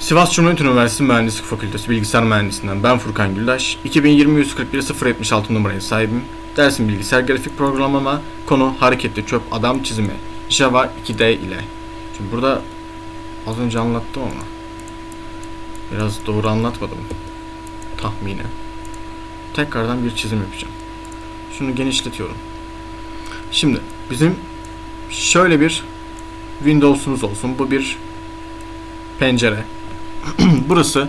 Sivas Cumhuriyet Üniversitesi Mühendislik Fakültesi Bilgisayar Mühendisliğinden ben Furkan Güldaş. 2020 141 076 numaraya sahibim. Dersim bilgisayar grafik programlama, konu hareketli çöp adam çizimi. Java 2D ile. Şimdi burada az önce anlattım ama biraz doğru anlatmadım tahminen. Tekrardan bir çizim yapacağım. Şunu genişletiyorum. Şimdi bizim şöyle bir Windows'umuz olsun. Bu bir pencere. Burası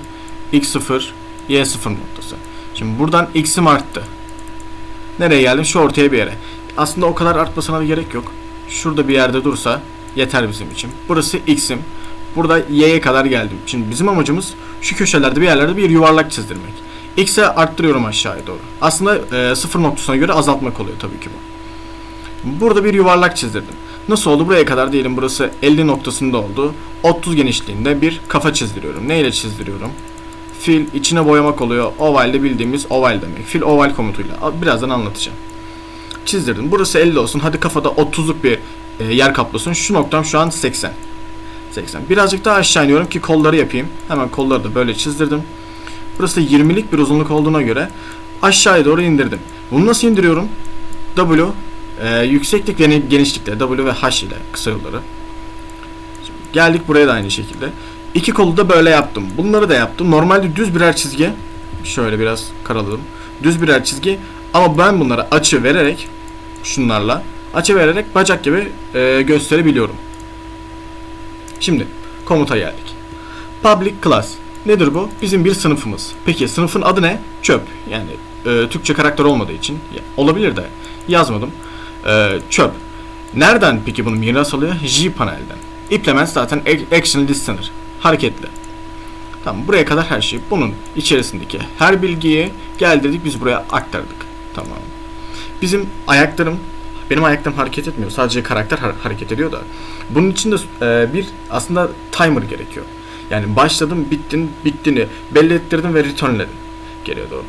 x0, y0 noktası. Şimdi buradan x'im arttı. Nereye geldim? Şu ortaya bir yere. Aslında o kadar artmasına da gerek yok. Şurada bir yerde dursa yeter bizim için. Burası x'im. Burada y'ye kadar geldim. Şimdi bizim amacımız şu köşelerde bir yerlerde bir yuvarlak çizdirmek. X'e arttırıyorum aşağıya doğru. Aslında e, sıfır noktasına göre azaltmak oluyor tabii ki bu. Burada bir yuvarlak çizdirdim. Nasıl oldu? Buraya kadar diyelim burası 50 noktasında oldu. 30 genişliğinde bir kafa çizdiriyorum. Ne ile çizdiriyorum? Fil içine boyamak oluyor. Ovalde bildiğimiz oval demek. Fil oval komutuyla. Birazdan anlatacağım. Çizdirdim. Burası 50 olsun. Hadi kafada 30'luk bir e, yer kaplasın. Şu noktam şu an 80. 80. Birazcık daha aşağı iniyorum ki kolları yapayım. Hemen kolları da böyle çizdirdim. Burası 20'lik bir uzunluk olduğuna göre aşağıya doğru indirdim. Bunu nasıl indiriyorum? W e, yükseklik ve genişlikle W ve H ile kısa yolları. Şimdi geldik buraya da aynı şekilde. İki kolu da böyle yaptım. Bunları da yaptım. Normalde düz birer çizgi. Şöyle biraz karaladım. Düz birer çizgi. Ama ben bunlara açı vererek şunlarla açı vererek bacak gibi e, gösterebiliyorum. Şimdi komuta geldik. Public class. Nedir bu? Bizim bir sınıfımız. Peki sınıfın adı ne? Çöp. Yani e, Türkçe karakter olmadığı için ya, olabilir de yazmadım. E, çöp. Nereden peki bunu miras alıyor? J-panel'den. Implement zaten action listener. Hareketli. Tamam buraya kadar her şey. Bunun içerisindeki her bilgiyi geldirdik biz buraya aktardık. Tamam. Bizim ayaklarım benim ayaklarım hareket etmiyor. Sadece karakter har- hareket ediyor da. Bunun için de e, bir aslında timer gerekiyor. Yani başladım, bittin, bittiğini belli ettirdim ve returnledim. Geriye doğru.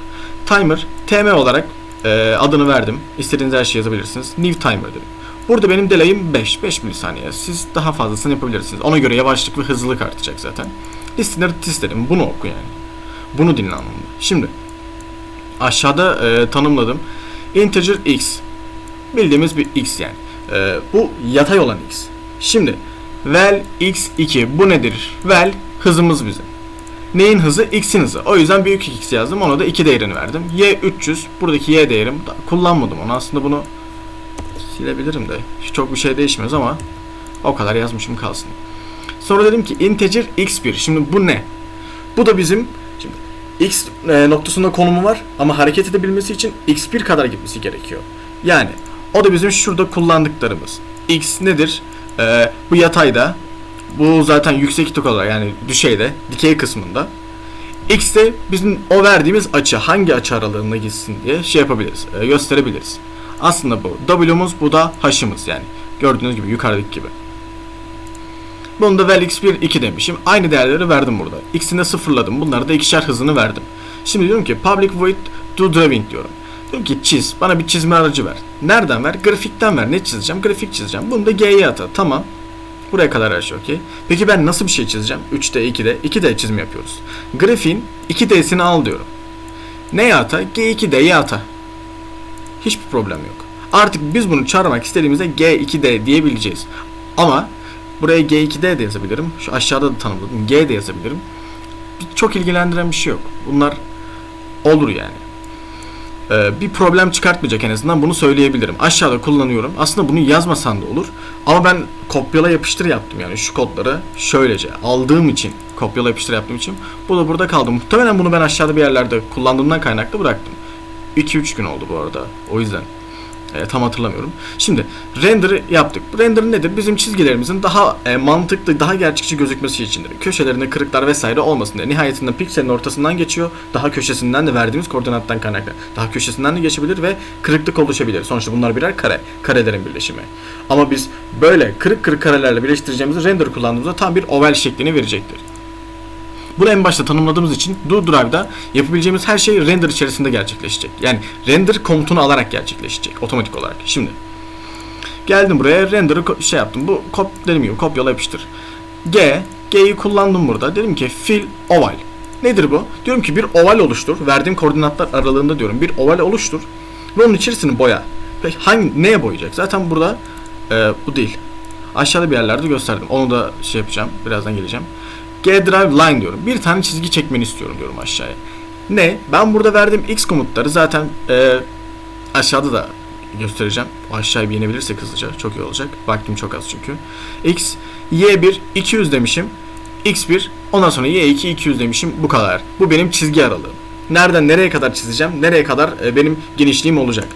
Timer, TM olarak e, adını verdim. İstediğiniz her şeyi yazabilirsiniz. New timer dedim. Burada benim delay'im 5, 5 milisaniye. Siz daha fazlasını yapabilirsiniz. Ona göre yavaşlık ve hızlılık artacak zaten. Listener tis dedim. Bunu oku yani. Bunu dinle anlamında. Şimdi aşağıda e, tanımladım. Integer x. Bildiğimiz bir x yani. E, bu yatay olan x. Şimdi vel x2 bu nedir? Vel hızımız bizim. Neyin hızı? X'in hızı. O yüzden büyük x yazdım. Ona da 2 değerini verdim. Y 300. Buradaki y değerim kullanmadım onu. Aslında bunu silebilirim de. Çok bir şey değişmez ama o kadar yazmışım kalsın. Sonra dedim ki integer x1. Şimdi bu ne? Bu da bizim şimdi x e, noktasında konumu var ama hareket edebilmesi için x1 kadar gitmesi gerekiyor. Yani o da bizim şurada kullandıklarımız. x nedir? Ee, bu yatayda bu zaten yükseklik olarak yani düşeyde dikey kısmında x de bizim o verdiğimiz açı hangi açı aralığında gitsin diye şey yapabiliriz e, gösterebiliriz. Aslında bu w'muz bu da h'ımız yani gördüğünüz gibi yukarıdaki gibi. Bunu da vel x1 2 demişim. Aynı değerleri verdim burada. X'ini de sıfırladım. Bunları da ikişer hızını verdim. Şimdi diyorum ki public void do drawing diyorum. Diyorum ki çiz. Bana bir çizme aracı ver. Nereden ver? Grafikten ver. Ne çizeceğim? Grafik çizeceğim. Bunu da G'ye ata. Tamam. Buraya kadar her şey okey. Peki ben nasıl bir şey çizeceğim? 3D, 2D, 2D çizim yapıyoruz. Grafiğin 2D'sini al diyorum. Neye ata? G2D'ye ata. Hiçbir problem yok. Artık biz bunu çağırmak istediğimizde G2D diyebileceğiz. Ama buraya G2D de yazabilirim. Şu aşağıda da tanımladım. G de yazabilirim. Çok ilgilendiren bir şey yok. Bunlar olur yani. Ee, bir problem çıkartmayacak en azından bunu söyleyebilirim. Aşağıda kullanıyorum. Aslında bunu yazmasan da olur. Ama ben kopyala yapıştır yaptım yani şu kodları şöylece aldığım için kopyala yapıştır yaptığım için bu da burada kaldı. Muhtemelen bunu ben aşağıda bir yerlerde kullandığımdan kaynaklı bıraktım. 2-3 gün oldu bu arada. O yüzden e, tam hatırlamıyorum. Şimdi render'ı yaptık. Render nedir? Bizim çizgilerimizin daha e, mantıklı, daha gerçekçi gözükmesi içindir. Köşelerinde kırıklar vesaire olmasın diye. Nihayetinde pikselin ortasından geçiyor. Daha köşesinden de verdiğimiz koordinattan kaynaklı. Daha köşesinden de geçebilir ve kırıklık oluşabilir. Sonuçta bunlar birer kare. Karelerin birleşimi. Ama biz böyle kırık kırık karelerle birleştireceğimiz render kullandığımızda tam bir oval şeklini verecektir. Bunu en başta tanımladığımız için Do Drive'da yapabileceğimiz her şey render içerisinde gerçekleşecek. Yani render komutunu alarak gerçekleşecek otomatik olarak. Şimdi geldim buraya render'ı şey yaptım. Bu kop dediğim gibi kopyala yapıştır. G G'yi kullandım burada. Dedim ki fill oval. Nedir bu? Diyorum ki bir oval oluştur. Verdiğim koordinatlar aralığında diyorum. Bir oval oluştur. Ve onun içerisini boya. Peki hangi neye boyayacak? Zaten burada e, bu değil. Aşağıda bir yerlerde gösterdim. Onu da şey yapacağım. Birazdan geleceğim. G drive line diyorum. Bir tane çizgi çekmeni istiyorum diyorum aşağıya. Ne? Ben burada verdiğim x komutları zaten e, aşağıda da göstereceğim. Aşağıya bir inebilirsek hızlıca çok iyi olacak. Vaktim çok az çünkü. X, Y1 200 demişim. X1 ondan sonra Y2 200 demişim. Bu kadar. Bu benim çizgi aralığım. Nereden nereye kadar çizeceğim? Nereye kadar e, benim genişliğim olacak?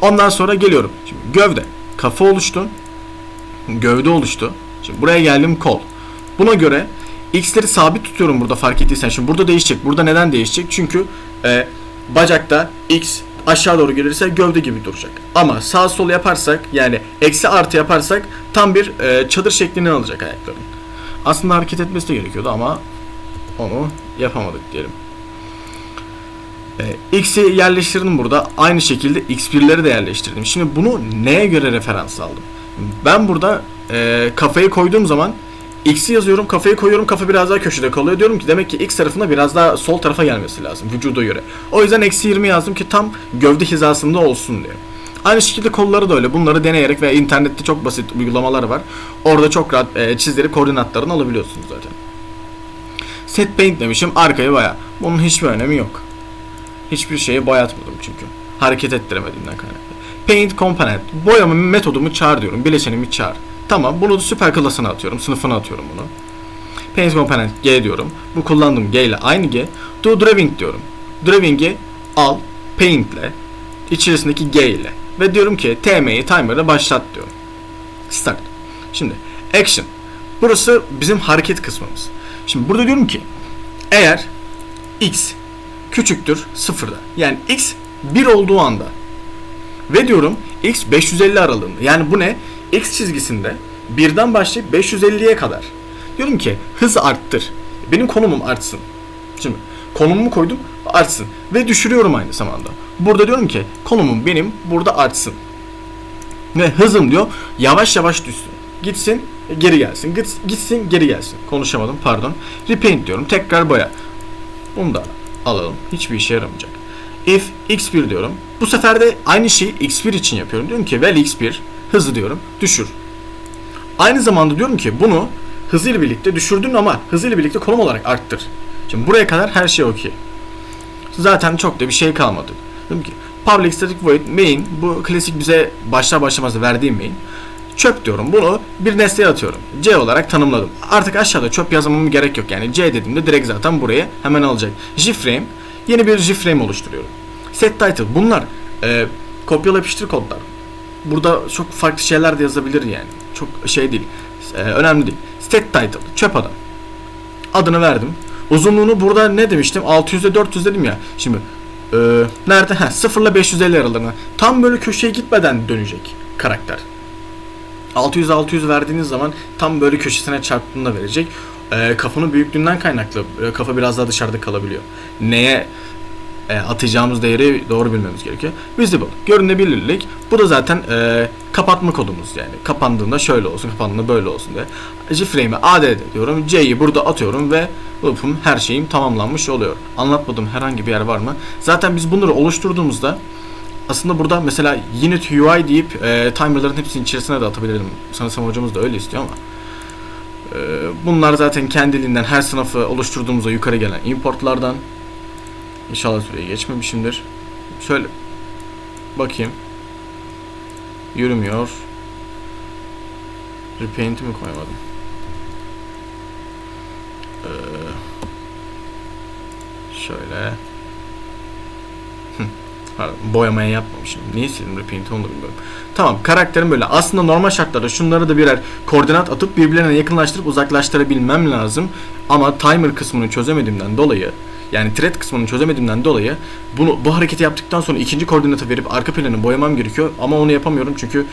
Ondan sonra geliyorum. Şimdi gövde. Kafa oluştu. Gövde oluştu. Şimdi buraya geldim kol. Buna göre x'leri sabit tutuyorum burada fark ettiysen. Şimdi burada değişecek. Burada neden değişecek? Çünkü e, bacakta x aşağı doğru gelirse gövde gibi duracak. Ama sağ sol yaparsak yani eksi artı yaparsak tam bir e, çadır şeklini alacak ayakların. Aslında hareket etmesi de gerekiyordu ama onu yapamadık diyelim. E, X'i yerleştirdim burada. Aynı şekilde X1'leri de yerleştirdim. Şimdi bunu neye göre referans aldım? Ben burada e, kafayı koyduğum zaman X'i yazıyorum, kafayı koyuyorum, kafa biraz daha köşede kalıyor. Diyorum ki demek ki X tarafında biraz daha sol tarafa gelmesi lazım vücuda göre. O yüzden eksi 20 yazdım ki tam gövde hizasında olsun diye. Aynı şekilde kolları da öyle. Bunları deneyerek ve internette çok basit uygulamalar var. Orada çok rahat e, çizdirip koordinatlarını alabiliyorsunuz zaten. Set paint demişim arkayı baya. Bunun hiçbir önemi yok. Hiçbir şeyi boyatmadım çünkü. Hareket ettiremediğimden kaynaklı. Paint component. Boyama metodumu çağır diyorum. Bileşenimi çağır. Tamam bunu da süper klasına atıyorum. Sınıfına atıyorum bunu. Paint component G diyorum. Bu kullandığım G ile aynı G. Do drawing diyorum. Drawing'i al paint ile içerisindeki G ile. Ve diyorum ki TM'yi timer'da başlat diyorum. Start. Şimdi action. Burası bizim hareket kısmımız. Şimdi burada diyorum ki eğer x küçüktür sıfırda. Yani x 1 olduğu anda ve diyorum x 550 aralığında. Yani bu ne? X çizgisinde birden başlayıp 550'ye kadar. Diyorum ki hız arttır. Benim konumum artsın. Şimdi konumumu koydum artsın. Ve düşürüyorum aynı zamanda. Burada diyorum ki konumum benim burada artsın. Ve hızım diyor yavaş yavaş düşsün. Gitsin geri gelsin. Git, gitsin geri gelsin. Konuşamadım pardon. Repaint diyorum. Tekrar boya. Bunu da alalım. Hiçbir işe yaramayacak. If x1 diyorum. Bu sefer de aynı şeyi x1 için yapıyorum. Diyorum ki vel x1 hızı diyorum düşür. Aynı zamanda diyorum ki bunu hızıyla birlikte düşürdün ama hızıyla birlikte konum olarak arttır. Şimdi buraya kadar her şey okey. Zaten çok da bir şey kalmadı. Dedim ki public static void main bu klasik bize başlar başlamaz verdiğim main. Çöp diyorum. Bunu bir nesneye atıyorum. C olarak tanımladım. Artık aşağıda çöp yazmamam gerek yok. Yani C dediğimde direkt zaten buraya hemen alacak. JFrame yeni bir JFrame oluşturuyorum. Set title bunlar e, kopyala yapıştır kodlar. Burada çok farklı şeyler de yazabilir yani. Çok şey değil. E, önemli değil. Set title çöp adam. Adını verdim. Uzunluğunu burada ne demiştim? 600'e 400 dedim ya. Şimdi e, nerede? Ha 0 ile 550 aralarına. Tam böyle köşeye gitmeden dönecek karakter. 600 600 verdiğiniz zaman tam böyle köşesine çarptığında verecek. E, kafanın büyüklüğünden kaynaklı e, kafa biraz daha dışarıda kalabiliyor. Neye e, atacağımız değeri doğru bilmemiz gerekiyor. Visible, görünebilirlik. Bu da zaten e, kapatma kodumuz yani. Kapandığında şöyle olsun, kapandığında böyle olsun diye. Gframe'e add diyorum. C'yi burada atıyorum ve loop'um her şeyim tamamlanmış oluyor. Anlatmadığım herhangi bir yer var mı? Zaten biz bunları oluşturduğumuzda aslında burada mesela unit UI deyip e, timerların hepsinin içerisine de atabilirim. Sanırsam hocamız da öyle istiyor ama. E, bunlar zaten kendiliğinden her sınıfı oluşturduğumuzda yukarı gelen importlardan. İnşallah süreyi geçmemişimdir. Şöyle bakayım. Yürümüyor. Repaint'i mi koymadım? Ee, şöyle. Pardon, boyamaya yapmamışım. Niye sildim repaint'i onu da bilmiyorum. Tamam karakterim böyle. Aslında normal şartlarda şunları da birer koordinat atıp birbirlerine yakınlaştırıp uzaklaştırabilmem lazım. Ama timer kısmını çözemediğimden dolayı yani thread kısmını çözemediğimden dolayı bunu bu hareketi yaptıktan sonra ikinci koordinata verip arka planını boyamam gerekiyor ama onu yapamıyorum çünkü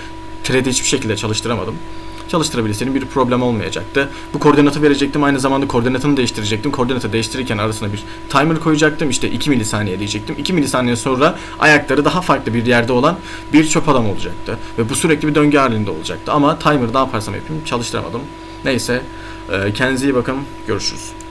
thread'i hiçbir şekilde çalıştıramadım. Çalıştırabilseydim bir problem olmayacaktı. Bu koordinatı verecektim aynı zamanda koordinatını değiştirecektim. Koordinatı değiştirirken arasına bir timer koyacaktım. İşte 2 milisaniye diyecektim. 2 milisaniye sonra ayakları daha farklı bir yerde olan bir çöp adam olacaktı. Ve bu sürekli bir döngü halinde olacaktı. Ama timer ne yaparsam yapayım çalıştıramadım. Neyse Ee, kendinize iyi bakın. Görüşürüz.